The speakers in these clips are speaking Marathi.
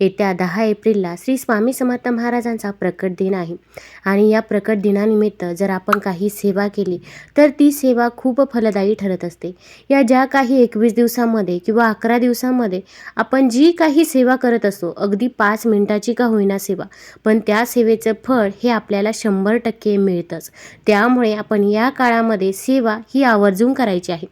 येत्या दहा एप्रिलला श्री स्वामी समर्थ महाराजांचा प्रकट दिन आहे. आणि या प्रकट दिनानिमित्त जर आपण काही सेवा केली तर ती सेवा खूप फलदायी ठरत असते. या ज्या काही एकवीस दिवसामध्ये किंवा अकरा दिवसामध्ये आपण जी काही सेवा करत असतो अगदी पाच मिनिटाची का होईना सेवा पण त्या सेवेचं फळ हे आपल्याला शंभर टक्के मिळतंच. त्यामुळे आपण या काळामध्ये सेवा ही आवर्जून करायची आहे.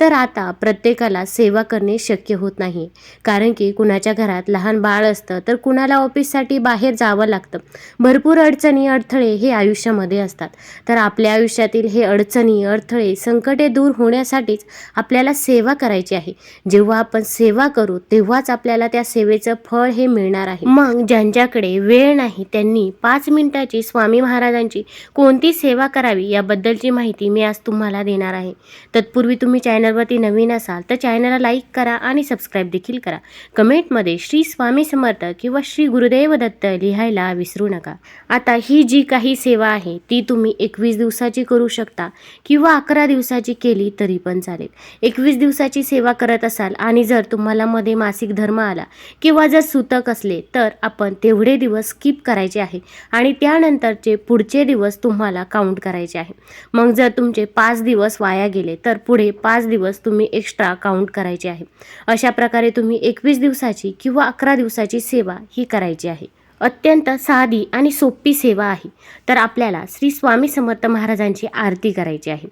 तर आता प्रत्येकाला सेवा करणे शक्य होत नाही कारण की कुणाच्या घरात लहान बाळ असतं तर कुणाला ऑफिससाठी बाहेर जावं लागतं? भरपूर अडचणी अडथळे हे आयुष्यामध्ये असतात. तर आपल्या आयुष्यातील हे अडचणी अडथळे संकटे दूर होण्यासाठीच आपल्याला सेवा करायची आहे. जेव्हा आपण सेवा करू तेव्हाच आपल्याला त्या सेवेचं फळ हे मिळणार आहे. मग ज्यांच्याकडे वेळ नाही त्यांनी पाच मिनिटाची स्वामी महाराजांची कोणती सेवा करावी याबद्दलची माहिती मी आज तुम्हाला देणार आहे. तत्पूर्वी तुम्ही चॅनलवरती नवीन असाल तर चॅनलला लाईक करा आणि सबस्क्राईब देखील करा. कमेंटमध्ये श्री स्वामी समर्थ किंवा श्री गुरुदेव दत्त लिहायला विसरू नका. आता ही जी काही सेवा आहे ती तुम्ही एकवीस दिवसाची करू शकता किंवा अकरा दिवसाची केली तरी पण चालेल. एकवीस दिवसाची सेवा करत असाल आणि जर तुम्हाला मध्ये मासिक धर्म आला किंवा जर सुतक असले तर आपण तेवढे दिवस स्किप करायचे आहे आणि त्यानंतरचे पुढचे दिवस तुम्हाला काउंट करायचे आहे. मग जर तुमचे पाच दिवस वाया गेले तर पुढे पाच दिवस तुम्ही एक्स्ट्रा काउंट करायचे आहे. अशा प्रकारे तुम्ही एकवीस दिवसाची किंवा अकरा दिवसाची सेवा ही करायची आहे. अत्यंत साधी आणि सोपी सेवा आहे. तर आपल्याला श्री स्वामी समर्थ महाराजांची आरती करायची आहे.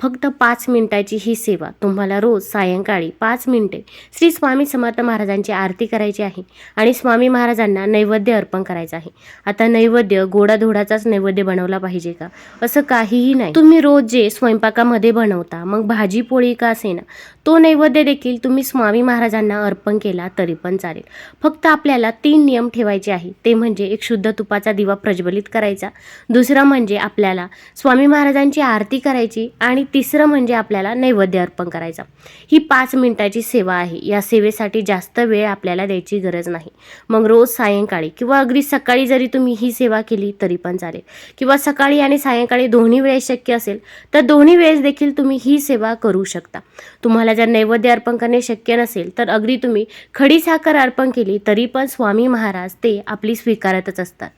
फक्त पाच मिनिटाची ही सेवा. तुम्हाला रोज सायंकाळी पाच मिनिटे श्री स्वामी समर्थ महाराजांची आरती करायची आहे आणि स्वामी महाराजांना नैवेद्य अर्पण करायचं आहे. आता नैवेद्य गोडाधोडाचाच नैवेद्य बनवला पाहिजे का? असं काहीही नाही. तुम्ही रोज जे स्वयंपाकामध्ये बनवता मग भाजी पोळी का असेना तो नैवेद्य देखील तुम्ही स्वामी महाराजांना अर्पण केला तरी पण चालेल. फक्त आपल्याला तीन नियम ठेवायचे आहे. ते म्हणजे एक शुद्ध तुपाचा दिवा प्रज्वलित करायचा. दुसरा म्हणजे आपल्याला स्वामी महाराजांची आरती करायची आणि तिसरं म्हणजे आपल्याला नैवेद्य अर्पण करायचा. ही पाच मिनिटाची सेवा आहे. या सेवेसाठी जास्त वेळ आपल्याला द्यायची गरज नाही. मग रोज सायंकाळी किंवा अगदी सकाळी जरी तुम्ही ही सेवा केली तरी पण चालेल. किंवा सकाळी आणि सायंकाळी दोन्ही वेळेस शक्य असेल तर दोन्ही वेळेस देखील तुम्ही ही सेवा करू शकता. तुम्हाला जर नैवेद्य अर्पण करणे शक्य नसेल तर अगदी तुम्ही खडी साखर अर्पण केली तरी पण स्वामी महाराज ते आपली स्वीकारतच असतात.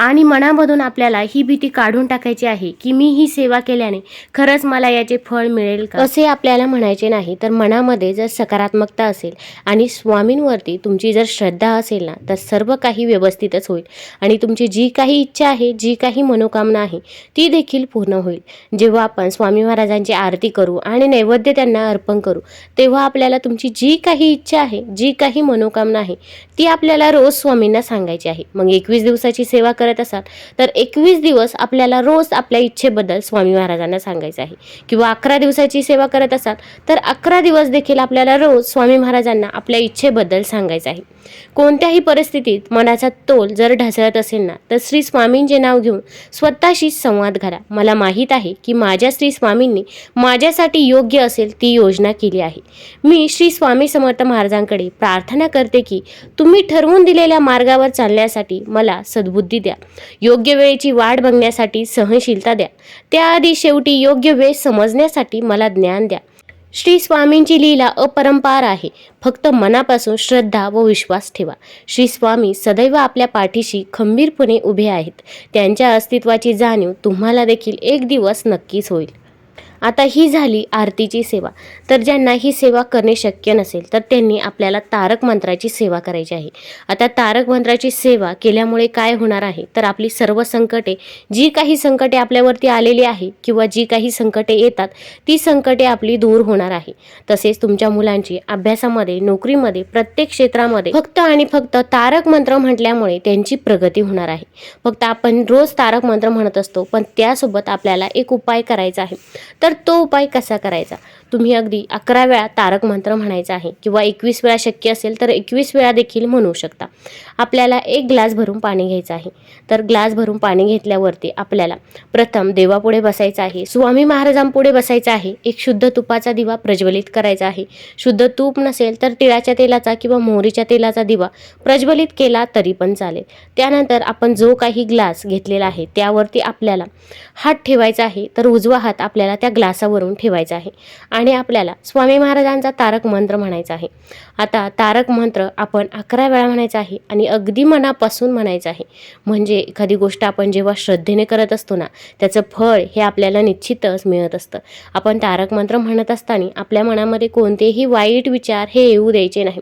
आणि मनामधून आपल्याला ही भीती काढून टाकायची आहे की मी ही सेवा केल्याने खरंच मला याचे फळ मिळेल का? असे आपल्याला म्हणायचे नाही तर मनामध्ये जर सकारात्मकता असेल आणि स्वामींवरती तुमची जर श्रद्धा असेल ना तर सर्व काही व्यवस्थितच होईल. आणि तुमची जी काही इच्छा आहे जी काही मनोकामना आहे ती देखील पूर्ण होईल. जेव्हा आपण स्वामी महाराजांची आरती करू आणि नैवेद्य त्यांना अर्पण करू तेव्हा आपल्याला तुमची जी काही इच्छा आहे जी काही मनोकामना आहे ती आपल्याला रोज स्वामींना सांगायची आहे. मग एकवीस दिवसाची सेवा करत असाल तर एकवीस दिवस आपल्याला रोज आपल्या इच्छेबद्दल स्वामी महाराजांना सांगायचं आहे. किंवा अकरा दिवसाची सेवा करत असाल तर अकरा दिवस देखील आपल्याला रोज स्वामी महाराजांना आपल्या इच्छेबद्दल सांगायचं आहे. कोणत्याही परिस्थितीत मनाचा तोल जर ढासळत असेल ना तर श्री स्वामींचे नाव घेऊन स्वतःशी संवाद घाला मला माहीत आहे की माझ्या श्री स्वामींनी माझ्यासाठी योग्य असेल ती योजना केली आहे. मी श्री स्वामी समर्थ महाराजांकडे प्रार्थना करते की तुम्ही ठरवून दिलेल्या मार्गावर चालण्यासाठी मला सद्बुद्धी द्या. योग्य वेळेची वाट बघण्यासाठी सहनशीलता द्या. त्याआधी शेवटी योग्य वेळ समजण्यासाठी मला ज्ञान द्या. श्री स्वामींची लीला अपरंपार आहे. फक्त मनापासून श्रद्धा व विश्वास ठेवा. श्री स्वामी सदैव आपल्या पाठीशी खंबीरपणे उभे आहेत. त्यांच्या अस्तित्वाची जाणीव तुम्हाला देखील एक दिवस नक्कीच होईल. आता ही झाली आरतीची सेवा. तर ज्यांना ही सेवा करणे शक्य नसेल तर त्यांनी आपल्याला तारक मंत्राची सेवा करायची आहे. आता तारक मंत्राची सेवा केल्यामुळे काय होणार आहे? तर आपली सर्व संकटे जी काही संकटे आपल्यावरती आलेली आहे किंवा जी काही संकटे येतात ती संकटे आपली दूर होणार आहे. तसेच तुमच्या मुलांची अभ्यासामध्ये नोकरीमध्ये प्रत्येक क्षेत्रामध्ये फक्त आणि फक्त तारक मंत्र म्हटल्यामुळे त्यांची प्रगती होणार आहे. फक्त आपण रोज तारक मंत्र म्हणत असतो पण त्यासोबत आपल्याला एक उपाय करायचा आहे. तर तो उपाय कसा करायचा? तुम्ही अगदी अकरा वेळा तारक मंत्र म्हणायचा आहे किंवा एकवीस वेळा शक्य असेल तर एकवीस वेळा देखील म्हणू शकता. आपल्याला एक ग्लास भरून पाणी घ्यायचं आहे. तर ग्लास भरून पाणी घेतल्यावरती आपल्याला प्रथम देवापुढे बसायचं आहे स्वामी महाराजांपुढे बसायचं आहे एक शुद्ध तुपाचा दिवा प्रज्वलित करायचा आहे. शुद्ध तूप नसेल तर तिळाच्या तेलाचा किंवा मोहरीच्या तेलाचा दिवा प्रज्वलित केला तरी पण चालेल. त्यानंतर आपण जो काही ग्लास घेतलेला आहे त्यावरती आपल्याला हात ठेवायचा आहे तर उजवा हात आपल्याला त्या ग्लासावरून ठेवायचा आहे. आणि आपल्याला स्वामी महाराजांचा तारक मंत्र म्हणायचा आहे. आता तारक मंत्र आपण अकरा वेळा म्हणायचा आहे आणि अगदी मनापासून म्हणायचं आहे. म्हणजे एखादी गोष्ट आपण जेव्हा श्रद्धेने करत असतो ना त्याचं फळ हे आपल्याला निश्चितच मिळत असतं. आपण तारक मंत्र म्हणत असताना आपल्या मनामध्ये कोणतेही वाईट विचार हे येऊ द्यायचे नाही.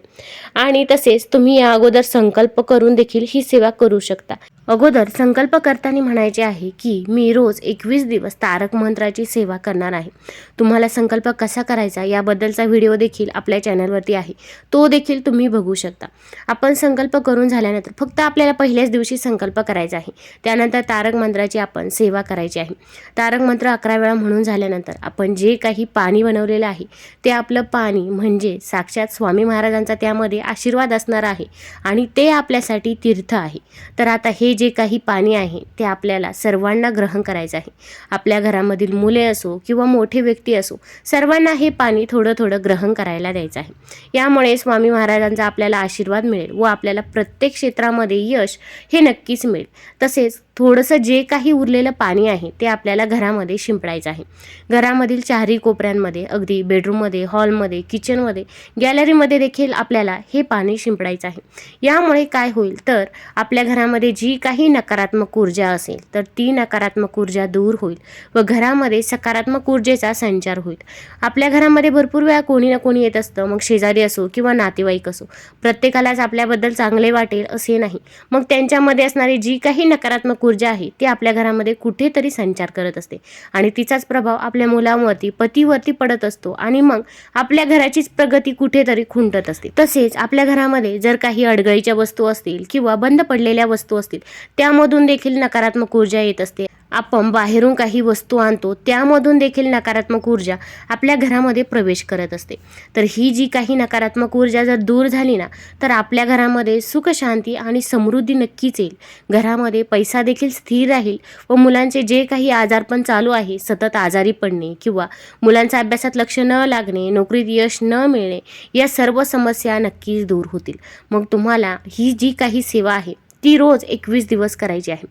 आणि तसेच तुम्ही या अगोदर संकल्प करून देखील ही सेवा करू शकता. अगोदर संकल्प करताना म्हणायचे आहे की मी रोज एकवीस दिवस तारक मंत्राची सेवा करणार आहे. तुम्हाला संकल्प कसा करायचा याबद्दलचा व्हिडिओ देखील आपल्या चॅनलवरती आहे. तो देखील तुम्ही बघू शकता. आपण संकल्प करून झाल्यानंतर फक्त आपल्याला पहिल्याच दिवशी संकल्प करायचा आहे. त्यानंतर तारक मंत्राची आपण सेवा करायची आहे. तारक मंत्र अकरा वेळा म्हणून झाल्यानंतर आपण जे काही पाणी बनवलेलं आहे ते आपलं पाणी म्हणजे साक्षात स्वामी महाराजांचा त्यामध्ये आशीर्वाद असणार आहे आणि ते आपल्यासाठी तीर्थ आहे. तर आता हे जे काही पाणी आहे ते आपल्याला सर्वांना ग्रहण करायचं आहे. आपल्या घरामधील मुले असो किंवा मोठे व्यक्ती असो सर्वांना हे पाणी थोडं थोडं ग्रहण करायला द्यायचं आहे. यामुळे स्वामी महाराजांचा आपल्याला आशीर्वाद मिळेल व आपल्याला प्रत्येक क्षेत्रामध्ये यश हे नक्कीच मिळेल. तसेच थोडंसं जे काही उरलेलं पाणी आहे ते आपल्याला घरामध्ये शिंपडायचं आहे. घरामधील चारही कोपऱ्यांमध्ये अगदी बेडरूममध्ये हॉलमध्ये किचनमध्ये गॅलरीमध्ये देखील आपल्याला हे पाणी शिंपडायचं आहे. यामुळे काय होईल तर आपल्या घरामध्ये जी काही नकारात्मक ऊर्जा असेल तर ती नकारात्मक ऊर्जा दूर होईल व घरामध्ये सकारात्मक ऊर्जेचा संचार होईल. आपल्या घरामध्ये भरपूर वेळा कोणी ना कोणी येत असतं मग शेजारी असो किंवा नातेवाईक असो. प्रत्येकालाच आपल्याबद्दल चांगले वाटेल असे नाही. मग त्यांच्यामध्ये असणारी जी काही नकारात्मक ऊर्जा आहे ती आपल्या घरामध्ये कुठेतरी संचार करत असते. आणि तिचाच प्रभाव आपल्या मुलांवरती पतीवरती पडत असतो आणि मग आपल्या घराचीच प्रगती कुठेतरी खुंटत असते. तसेच आपल्या घरामध्ये जर काही अडगळीच्या वस्तू असतील किंवा बंद पडलेल्या वस्तू असतील त्यामधून देखील नकारात्मक ऊर्जा येत असते. आपण बाहेरून काही वस्तू आणतो त्यामधून देखील नकारात्मक ऊर्जा आपल्या घरामध्ये प्रवेश करत असते. तर ही जी काही नकारात्मक ऊर्जा जर दूर झाली ना तर आपल्या घरामध्ये सुख शांती आणि समृद्धी नक्कीच येईल. घरामध्ये पैसा देखील स्थिर राहील व मुलांचे जे काही आजारपण चालू आहे सतत आजारी पडणे किंवा मुलांचा अभ्यासात लक्ष न लागणे नोकरीत यश न मिळणे या सर्व समस्या नक्कीच दूर होतील. मग तुम्हाला ही जी काही सेवा आहे ती रोज एकवीस दिवस करायची आहे.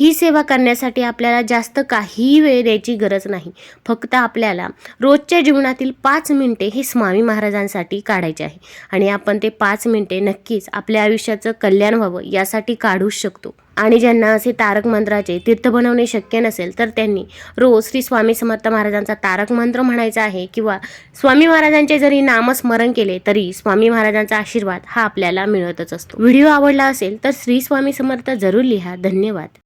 ही सेवा करण्यासाठी आपल्याला जास्त काही वेळ द्यायची गरज नाही. फक्त आपल्याला रोजच्या जीवनातील पाच मिनिटे हे स्वामी महाराजांसाठी काढायचे आहे. आणि आपण ते पाच मिनिटे नक्कीच आपल्या आयुष्याचं कल्याण व्हावं यासाठी काढूच शकतो. आणि ज्यांना असे तारक मंत्राचे तीर्थ बनवणे शक्य नसेल तर त्यांनी रोज श्री स्वामी समर्थ महाराजांचा तारक मंत्र म्हणायचा आहे किंवा स्वामी महाराजांचे जरी नामस्मरण केले तरी स्वामी महाराजांचा आशीर्वाद हा आपल्याला मिळतच असतो. व्हिडिओ आवडला असेल तर श्री स्वामी समर्थ जरूर लिहा. धन्यवाद.